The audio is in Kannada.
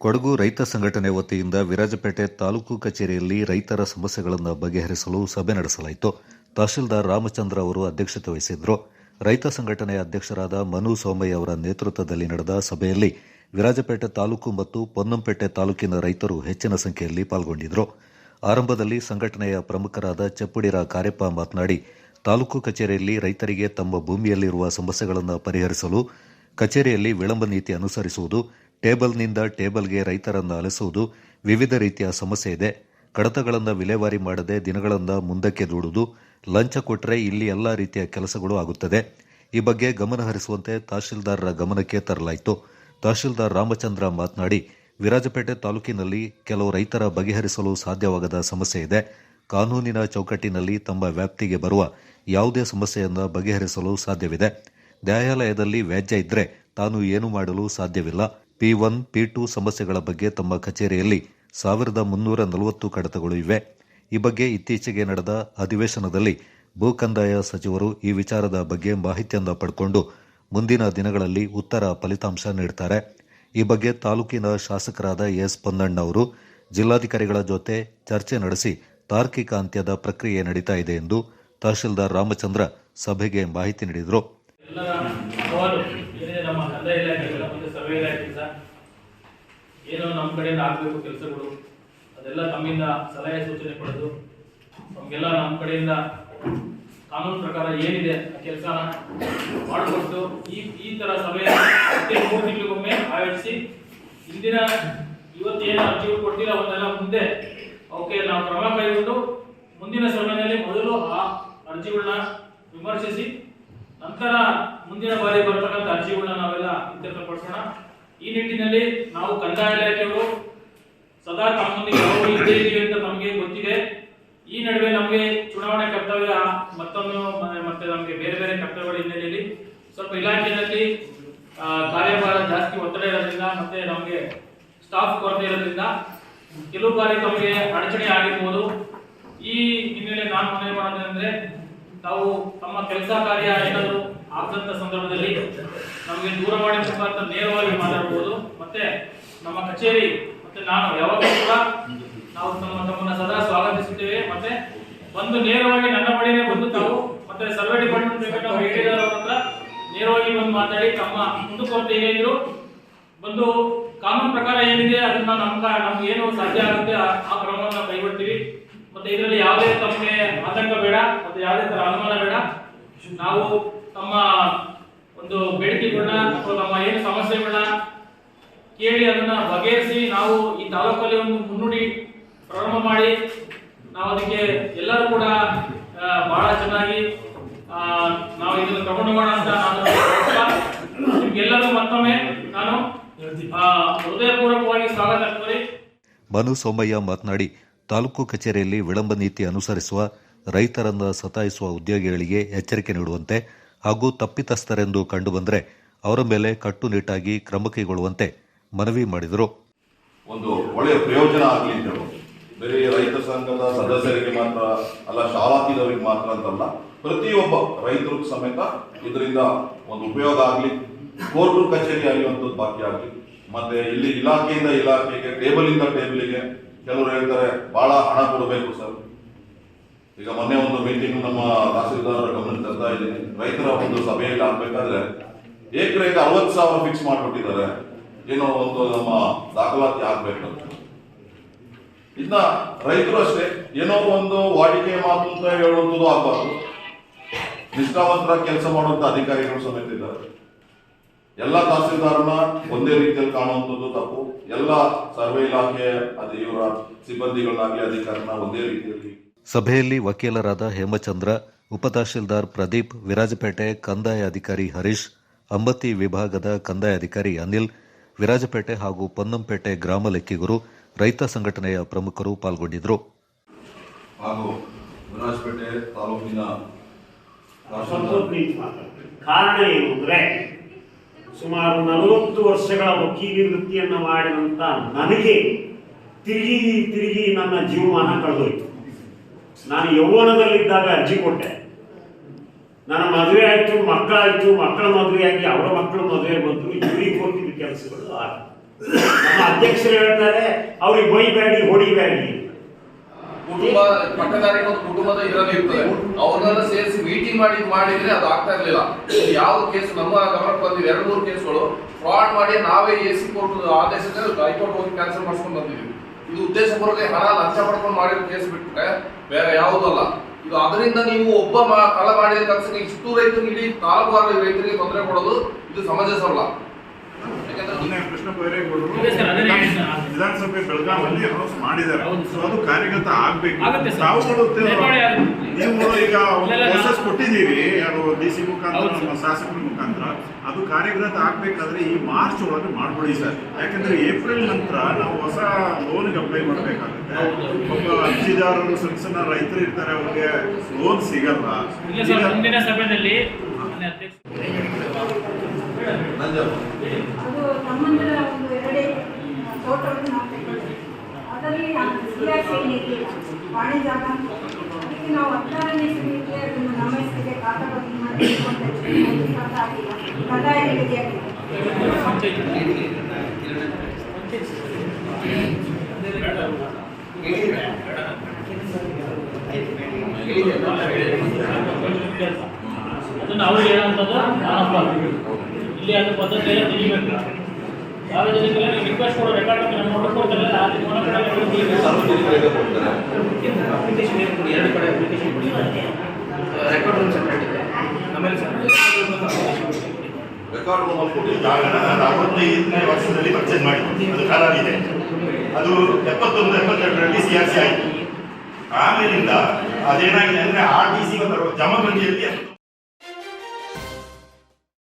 ಕೊಡಗು ರೈತ ಸಂಘಟನೆ ವತಿಯಿಂದ ವಿರಾಜಪೇಟೆ ತಾಲೂಕು ಕಚೇರಿಯಲ್ಲಿ ರೈತರ ಸಮಸ್ಯೆಗಳನ್ನು ಬಗೆಹರಿಸಲು ಸಭೆ ನಡೆಸಲಾಯಿತು. ತಹಶೀಲ್ದಾರ್ ರಾಮಚಂದ್ರ ಅವರು ಅಧ್ಯಕ್ಷತೆ ವಹಿಸಿದ್ರು ರೈತ ಸಂಘಟನೆಯ ಅಧ್ಯಕ್ಷರಾದ ಮನು ಸೋಮಯ್ಯ ಅವರ ನೇತೃತ್ವದಲ್ಲಿ ನಡೆದ ಸಭೆಯಲ್ಲಿ ವಿರಾಜಪೇಟೆ ತಾಲೂಕು ಮತ್ತು ಪೊನ್ನಂಪೇಟೆ ತಾಲೂಕಿನ ರೈತರು ಹೆಚ್ಚಿನ ಸಂಖ್ಯೆಯಲ್ಲಿ ಪಾಲ್ಗೊಂಡಿದ್ದರು. ಆರಂಭದಲ್ಲಿ ಸಂಘಟನೆಯ ಪ್ರಮುಖರಾದ ಚಪ್ಪುಡಿರ ಕಾರ್ಯಪ್ಪ ಮಾತನಾಡಿ, ತಾಲೂಕು ಕಚೇರಿಯಲ್ಲಿ ರೈತರಿಗೆ ತಮ್ಮ ಭೂಮಿಯಲ್ಲಿರುವ ಸಮಸ್ಯೆಗಳನ್ನು ಪರಿಹರಿಸಲು ಕಚೇರಿಯಲ್ಲಿ ವಿಳಂಬ ನೀತಿ ಅನುಸರಿಸುವುದು ಟೇಬಲ್ನಿಂದ ಟೇಬಲ್ಗೆ ರೈತರನ್ನು ಅಲೆಸುವುದು ವಿವಿಧ ರೀತಿಯ ಸಮಸ್ಯೆ ಇದೆ. ಕಡತಗಳನ್ನು ವಿಲೇವಾರಿ ಮಾಡದೆ ದಿನಗಳನ್ನು ಮುಂದಕ್ಕೆ ದೂಡುವುದು ಲಂಚ ಕೊಟ್ಟರೆ ಇಲ್ಲಿ ಎಲ್ಲ ರೀತಿಯ ಕೆಲಸಗಳು ಆಗುತ್ತದೆ. ಈ ಬಗ್ಗೆ ಗಮನ ಹರಿಸುವಂತೆ ತಹಶೀಲ್ದಾರರ ಗಮನಕ್ಕೆ ತರಲಾಯಿತು. ತಹಶೀಲ್ದಾರ್ ರಾಮಚಂದ್ರ ಮಾತನಾಡಿ, ವಿರಾಜಪೇಟೆ ತಾಲೂಕಿನಲ್ಲಿ ಕೆಲವು ರೈತರ ಬಗೆಹರಿಸಲು ಸಾಧ್ಯವಾಗದ ಸಮಸ್ಯೆ ಇದೆ. ಕಾನೂನಿನ ಚೌಕಟ್ಟಿನಲ್ಲಿ ತಮ್ಮ ವ್ಯಾಪ್ತಿಗೆ ಬರುವ ಯಾವುದೇ ಸಮಸ್ಯೆಯನ್ನು ಬಗೆಹರಿಸಲು ಸಾಧ್ಯವಿದೆ. ನ್ಯಾಯಾಲಯದಲ್ಲಿ ವ್ಯಾಜ್ಯ ಇದ್ದರೆ ತಾನು ಏನು ಮಾಡಲು ಸಾಧ್ಯವಿಲ್ಲ. ಪಿ ಒನ್, ಪಿ ಟು ಸಮಸ್ಯೆಗಳ ಬಗ್ಗೆ ತಮ್ಮ ಕಚೇರಿಯಲ್ಲಿ ಸಾವಿರದ ಮುನ್ನೂರ ನಲವತ್ತು ಕಡತಗಳು ಇವೆ. ಈ ಬಗ್ಗೆ ಇತ್ತೀಚೆಗೆ ನಡೆದ ಅಧಿವೇಶನದಲ್ಲಿ ಭೂ ಕಂದಾಯ ಸಚಿವರು ಈ ವಿಚಾರದ ಬಗ್ಗೆ ಮಾಹಿತಿಯನ್ನು ಪಡ್ಕೊಂಡು ಮುಂದಿನ ದಿನಗಳಲ್ಲಿ ಉತ್ತರ ಫಲಿತಾಂಶ ನೀಡುತ್ತಾರೆ ಈ ಬಗ್ಗೆ ತಾಲೂಕಿನ ಶಾಸಕರಾದ ಎಸ್ ಪೊನ್ನಣ್ಣ ಅವರು ಜಿಲ್ಲಾಧಿಕಾರಿಗಳ ಜೊತೆ ಚರ್ಚೆ ನಡೆಸಿ ತಾರ್ಕಿಕ ಅಂತ್ಯದ ಪ್ರಕ್ರಿಯೆ ನಡೀತಾ ಇದೆ ಎಂದು ತಹಶೀಲ್ದಾರ್ ರಾಮಚಂದ್ರ ಸಭೆಗೆ ಮಾಹಿತಿ ನೀಡಿದರು. ಏನು ನಮ್ಮ ಕಡೆಯಿಂದ ಆಗಬೇಕು ಕೆಲಸಗಳು. ಅದೆಲ್ಲ ತಮ್ಮಿಂದ ಸಲಹೆ ಸೂಚನೆ ಪಡೆದು ನಮಗೆಲ್ಲ ನಮ್ಮ ಕಡೆಯಿಂದ ಕಾನೂನು ಪ್ರಕಾರ ಏನಿದೆ ಆ ಕೆಲಸನ ಮಾಡಿಕೊಟ್ಟು ಈ ಈ ಥರ ಸಭೆ ಮತ್ತೆ ಮೂರು ತಿಂಗಳಿಗೊಮ್ಮೆ ಆಯೋಜಿಸಿ, ಇಂದಿನ ಏನು ಅರ್ಜಿಗಳು ಕೊಟ್ಟಿಲ್ಲ ಅವನ್ನೆಲ್ಲ ಮುಂದೆ ಅವಕ್ಕೆ ನಾವು ಕ್ರಮ ಕೈಗೊಂಡು ಮುಂದಿನ ಸಮಯದಲ್ಲಿ ಮೊದಲು ಆ ಅರ್ಜಿಗಳನ್ನ ವಿಮರ್ಶಿಸಿ, ನಂತರ ಮುಂದಿನ ಬಾರಿ ಬರ್ತಕ್ಕಂಥ ಅರ್ಜಿಗಳನ್ನ ನಾವೆಲ್ಲ ಇತ್ಯರ್ಥಪಡಿಸೋಣ. ಈ ನಿಟ್ಟಿನಲ್ಲಿ ನಾವು ಕಂದಾಯ ಇಲಾಖೆಯವರು ಸದಾ ತಮ್ಮೊಂದಿಗೆ ಅಂತ ನಮಗೆ ಗೊತ್ತಿದೆ. ಈ ನಡುವೆ ನಮಗೆ ಚುನಾವಣೆ ಕರ್ತವ್ಯ ಮತ್ತೊಂದು ಮತ್ತೆ ನಮಗೆ ಬೇರೆ ಬೇರೆ ಕರ್ತವ್ಯಗಳ ಹಿನ್ನೆಲೆಯಲ್ಲಿ ಸ್ವಲ್ಪ ಇಲಾಖೆಯಲ್ಲಿ ಕಾರ್ಯಭಾರ ಜಾಸ್ತಿ ಒತ್ತಡ ಇರೋದ್ರಿಂದ ಮತ್ತೆ ನಮಗೆ ಸ್ಟಾಫ್ ಕೊರತೆ ಇರೋದ್ರಿಂದ ಕೆಲವು ಬಾರಿ ತಮಗೆ ಅಡಚಣೆ ಆಗಿರ್ಬೋದು. ಈ ಹಿನ್ನೆಲೆ ನಾನು ಮನವಿ ಮಾಡೋದಂದ್ರೆ ತಾವು ತಮ್ಮ ಕೆಲಸ ಕಾರ್ಯ ಏನಾದರೂ ಆಗದಂತ ಸಂದರ್ಭದಲ್ಲಿ ನಮಗೆ ದೂರವಾಣಿ ಮುಖಾಂತರ ನೇರವಾಗಿ ಮಾತಾಡಬಹುದು ಮತ್ತೆ ನಮ್ಮ ಕಚೇರಿ, ಮತ್ತೆ ನಾನು ಯಾವಾಗಲೂ ಕೂಡ ನಾವು ತಮ್ಮ ತಮ್ಮನ್ನ ಸದಾ ಸ್ವಾಗತಿಸುತ್ತೇವೆ. ಮತ್ತೆ ಬಂದು ನೇರವಾಗಿ ನನ್ನ ಬಳಿನೇ ಬಂದು ತಾವು ಮತ್ತೆ ಸರ್ವೆ ಡಿಪಾರ್ಟ್ಮೆಂಟ್ ಹೇಳಿದಾರ ಹತ್ರ ನೇರವಾಗಿ ಬಂದು ಮಾತಾಡಿ ತಮ್ಮ ಮುಂದುಕೊರತೆ ಏನಿದ್ರು ಬಂದು ಕಾನೂನು ಪ್ರಕಾರ ಏನಿದೆ ಅದನ್ನ ನಮ್ಮ ನಮ್ಗೆ ಏನು ಸಾಧ್ಯ ಆಗುತ್ತೆ ಆ ಕ್ರಮವನ್ನು ಕೈಗೊಳ್ತೀವಿ. ಮತ್ತೆ ಇದರಲ್ಲಿ ಯಾವುದೇ ತಮಗೆ ಆತಂಕ ಬೇಡ, ಮತ್ತೆ ಯಾವುದೇ ತರ ಅನುಮಾನ ಬೇಡ. ನಾವು ತಮ್ಮ ಒಂದು ಬೇಡಿಕೆಗಳನ್ನ ಅಥವಾ ನಮ್ಮ ಏನು ಸಮಸ್ಯೆಗಳನ್ನ ಕೇಳಿ ಅದನ್ನ ಬಗೆಹರಿಸಿ ನಾವು ಈ ತಾಲೂಕಲ್ಲಿ ಒಂದು ಮುನ್ನುಡಿ ಪ್ರಾರಂಭ ಮಾಡಿ ನಾವು ಅದಕ್ಕೆ ಎಲ್ಲರೂ ಕೂಡ ಬಹಳ ಚೆನ್ನಾಗಿ ನಾವು ಇದನ್ನು ತಗೊಂಡು ಹೋಗೋಣ ಅಂತ ನಾನು ನಿಮ್ಗೆಲ್ಲರೂ ಮತ್ತೊಮ್ಮೆ ನಾನು ಹೃದಯಪೂರ್ವಕವಾಗಿ ಸ್ವಾಗತ ಕೋರಿ. ಮನು ಸೋಮಯ್ಯ ಮಾತನಾಡಿ, ತಾಲೂಕು ಕಚೇರಿಯಲ್ಲಿ ವಿಳಂಬ ನೀತಿ ಅನುಸರಿಸುವ, ರೈತರನ್ನ ಸತಾಯಿಸುವ ಉದ್ಯೋಗಿಗಳಿಗೆ ಎಚ್ಚರಿಕೆ ನೀಡುವಂತೆ ಹಾಗೂ ತಪ್ಪಿತಸ್ಥರೆಂದು ಕಂಡುಬಂದರೆ ಅವರ ಮೇಲೆ ಕಟ್ಟುನಿಟ್ಟಾಗಿ ಕ್ರಮ ಕೈಗೊಳ್ಳುವಂತೆ ಮನವಿ ಮಾಡಿದರು. ಒಂದು ಒಳ್ಳೆಯ ಪ್ರಯೋಜನ ಆಗಲಿ ಅಂತ ಬೇರೆ ರೈತ ಸಂಘದ ಸದಸ್ಯರಿಗೆ ಮಾತ್ರ ಅಲ್ಲ ಶಾಲಾಕಿದವರಿಗೆ ಮಾತ್ರ ಅಂತಲ್ಲ, ಪ್ರತಿಯೊಬ್ಬ ರೈತರು ಸಮೇತ ಇದರಿಂದ ಒಂದು ಉಪಯೋಗ ಆಗಲಿ, ಕೋರ್ಟ್ ಕಚೇರಿ ಆಗಿರುವಂಥದ್ದು ಬಾಕಿ ಆಗಲಿ. ಮತ್ತೆ ಇಲ್ಲಿ ಇಲಾಖೆಯಿಂದ ಇಲಾಖೆಗೆ ಟೇಬಲ್ ಇಂದ ಟೇಬಲಿಗೆ ಕೆಲವರು ಹೇಳ್ತಾರೆ ಬಹಳ ಹಣ ಕೊಡಬೇಕು ಸರ್. ಈಗ ಮೊನ್ನೆ ಒಂದು ಮೀಟಿಂಗ್ ನಮ್ಮ ತಹಸೀಲ್ದಾರ್ ಇದ್ದೀನಿ ರೈತರ ಒಂದು ಸಭೆಯಲ್ಲಿ ಆಗ್ಬೇಕಾದ್ರೆ ಏಕರೆಗೆ ಅರವತ್ತು ಸಾವಿರ ಫಿಕ್ಸ್ ಮಾಡ್ಬಿಟ್ಟಿದ್ದಾರೆ ಏನೋ ಒಂದು ನಮ್ಮ ದಾಖಲಾತಿ ಆಗ್ಬೇಕಂತ. ಇನ್ನ ರೈತರು ಅಷ್ಟೇ, ಏನೋ ಒಂದು ವಾಡಿಕೆ ಮಾತು ಅಂತ ಹೇಳುವಂಥದ್ದು ಆಗ್ಬಾರ್ದು. ನಿಷ್ಠಾವಂತರ ಕೆಲಸ ಮಾಡುವಂತ ಅಧಿಕಾರಿಗಳು ಸಮೇತ ಇದ್ದಾರೆ. ಎಲ್ಲ ತಹಸೀಲ್ದಾರನ ಒಂದೇ ರೀತಿಯಲ್ಲಿ ಕಾಣುವಂಥದ್ದು ತಪ್ಪು. ಎಲ್ಲ ಸರ್ವೆ ಇಲಾಖೆ ಅದು ಇವರ ಸಿಬ್ಬಂದಿಗಳನ್ನಾಗಲಿ ಅಧಿಕಾರನ ಒಂದೇ ರೀತಿಯಲ್ಲಿ ಸಭೆಯಲ್ಲಿ ವಕೀಲರಾದ ಹೇಮಚಂದ್ರ ಉಪತಹಶೀಲ್ದಾರ್ ಪ್ರದೀಪ್ ವಿರಾಜಪೇಟೆ ಕಂದಾಯ ಅಧಿಕಾರಿ ಹರೀಶ್ ಅಂಬತಿ ವಿಭಾಗದ ಕಂದಾಯ ಅಧಿಕಾರಿ ಅನಿಲ್ ವಿರಾಜಪೇಟೆ ಹಾಗೂ ಪೊನ್ನಂಪೇಟೆ ಗ್ರಾಮ ಲೆಕ್ಕಿಗರು ರೈತ ಸಂಘಟನೆಯ ಪ್ರಮುಖರು ಪಾಲ್ಗೊಂಡಿದ್ದರು ಹಾಗೂ ವಿರಾಜಪೇಟೆ ತಾಲೂಕಿನ. ಕಾರಣ ಏನು ಅಂದ್ರೆ ಸುಮಾರು ನಲವತ್ತು ವರ್ಷಗಳ ವಕೀಲಿ ವೃತ್ತಿಯನ್ನು ಮಾಡಿದಂತ ನನಗೆ ತಿರುಗಿ ತಿರುಗಿ ನನ್ನ ಜೀವಮಾನ ಕಳೆದೋಯ್ತು ನಾನು ಯೌವನದಲ್ಲಿದ್ದಾಗ ಅರ್ಜಿ ಕೊಟ್ಟೆ. ನನ್ನ ಮದುವೆ ಆಯ್ತು, ಮಕ್ಕಳಾಯ್ತು, ಮಕ್ಕಳ ಮದುವೆಯಾಗಿ ಅವರ ಮಕ್ಕಳ ಮದುವೆ ಬಂತು, ಇವ್ರಿಗೆ ಕೊಟ್ಟಿದ್ದ ಕೆಲಸಗಳು ನಮ್ಮ ಅಧ್ಯಕ್ಷರು ಹೇಳ್ತಾರೆ, ಅವ್ರಿಗೆ ಬೈಬೇಡಿ ಹೊಡಿಬೇಡಿ ಕುಟುಂಬ ಪಟ್ಟದಾರಿಗೆ ಒಂದು ಕುಟುಂಬದ ಇದರಲ್ಲಿ ಇರ್ತದೆ. ಅವ್ರನ್ನೆಲ್ಲ ಸೇರಿಸಿ ಮೀಟಿಂಗ್ ಮಾಡಿ ಮಾಡಿದ್ರೆ ಅದು ಆಗ್ತಾ ಇರ್ಲಿಲ್ಲ. ಯಾವ ಕೇಸ್? ನಮ್ಮ ಗಮನಕ್ಕೆ ಬಂದಿವೆ ಎರಡು, ಮೂರು ಕೇಸ್ಗಳು. ಫ್ರಾಡ್ ಮಾಡಿ ನಾವೇ ಎ ಸಿ ಕೋರ್ಟ್ ಆದೇಶದಲ್ಲಿ ಹೈಕೋರ್ಟ್ ಹೋಗಿ ಕ್ಯಾನ್ಸಲ್ ಮಾಡ್ಸ್ಕೊಂಡು ಬಂದಿದ್ದೀವಿ. ಇದು ಉದ್ದೇಶಪೂರ್ವಕ ಹಣ ಲಂಚ ಪಡ್ಕೊಂಡು ಮಾಡಿರೋ ಕೇಸ್ ಬಿಟ್ರೆ ಬೇರೆ ಯಾವುದೂ ಅಲ್ಲ. ಇದು ಅದರಿಂದ ನೀವು ಒಬ್ಬ ಮಾ- ಕಳ ಮಾಡಿದ ಕೆಲಸಕ್ಕೆ ಇಷ್ಟು ರೈತರಿಗೆ ಇಲ್ಲಿ ನಾಲ್ಕು ರೈತರಿಗೆ ತೊಂದರೆ ಕೊಡೋದು ಇದು ಸಮಂಜಸವಲ್ಲ. ವಿಧಾನಸಭೆ ಬೆಳಗಾವಲ್ಲಿ ಅನೌನ್ಸ್ ಮಾಡಿದ್ದಾರೆ. ಅದು ಕಾರ್ಯಗತ ಆಗ್ಬೇಕು. ನೀವು ಈಗ ಪ್ರೋಸೆಸ್ ಕೊಟ್ಟಿದ್ದೀರಿ ಡಿ ಸಿ ಮುಖಾಂತರ ನಮ್ಮ ಶಾಸಕರ ಮುಖಾಂತರ ಅದು ಕಾರ್ಯಗತ ಆಗ್ಬೇಕಾದ್ರೆ ಈ ಮಾರ್ಚ್ ಒಳಗೆ ಮಾಡ್ಬಿಡಿ ಸರ್. ಯಾಕಂದ್ರೆ ಏಪ್ರಿಲ್ ನಂತರ ನಾವು ಹೊಸ ಲೋನ್ಗೆ ಅಪ್ಲೈ ಮಾಡಬೇಕಾಗುತ್ತೆ. ಒಬ್ಬ ಅರ್ಜಿದಾರರು ಸಣ್ಣ ಸಣ್ಣ ರೈತರು ಇರ್ತಾರೆ ಅವ್ರಿಗೆ ಲೋನ್ ಸಿಗಲ್ಲ. ಮುಂದಿನ ಸಭೆಯಲ್ಲಿ ಅದು ಒಂದು ಎರಡೇ ತೋಟವನ್ನು ನಾವು ಅದರಲ್ಲಿ ವಾಣಿಜ್ಯ ವಾಣಿ ಅದಕ್ಕೆ ನಾವು ನಮ್ಮ ಹೆಸರಿಗೆ ಅದನ್ನ ಅವ್ರು ಹೇಳುವಂಥದ್ದು ನಾನಪ್ಪ ಇಲ್ಲಿ ಅದು ಪದ್ಧತಿ ತಿಳಿಬೇಕು. ಸಾರ್ವಜನಿಕರಿಗೆ ರಿಕ್ವೆಸ್ಟ್ ಕೊಡೋ ರೆಕಾರ್ಡ್ ನಮ್ಮ ನೋಡಕ್ ಕೊಡ್ತಾರೆ ಆ ಮನೆ ಕಡೆ ಕೊಡ್ತಾರೆ ಅಪ್ಲಿಕೇಶನ್ ಏನು ಕೊಡಿ? ಎರಡು ಕಡೆ ಅಪ್ಲಿಕೇಶನ್ ಕೊಡಿ. ರೆಕಾರ್ಡ್ ರೂಮ್ ಸೆಪರೇಟ್ ಇದೆ. ಆಮೇಲೆ ರೆಕಾರ್ಡ್ ರೂಮಲ್ಲಿ ಕೊಡಿ. ವರ್ಷದಲ್ಲಿ ಪರ್ಚೇಸ್ ಮಾಡಿ. ಅದು ಅದು ಎಪ್ಪತ್ತೊಂದು ಎಪ್ಪತ್ತೆರಡರಲ್ಲಿ ಸಿ ಆರ್ ಸಿ ಆಯಿತು. ಆಮೇಲಿಂದ ಅದೇನಾಗಿದೆ ಅಂದ್ರೆ ಆರ್ ಟಿ ಸಿ ಜಮಖಂಡಿಯಲ್ಲಿ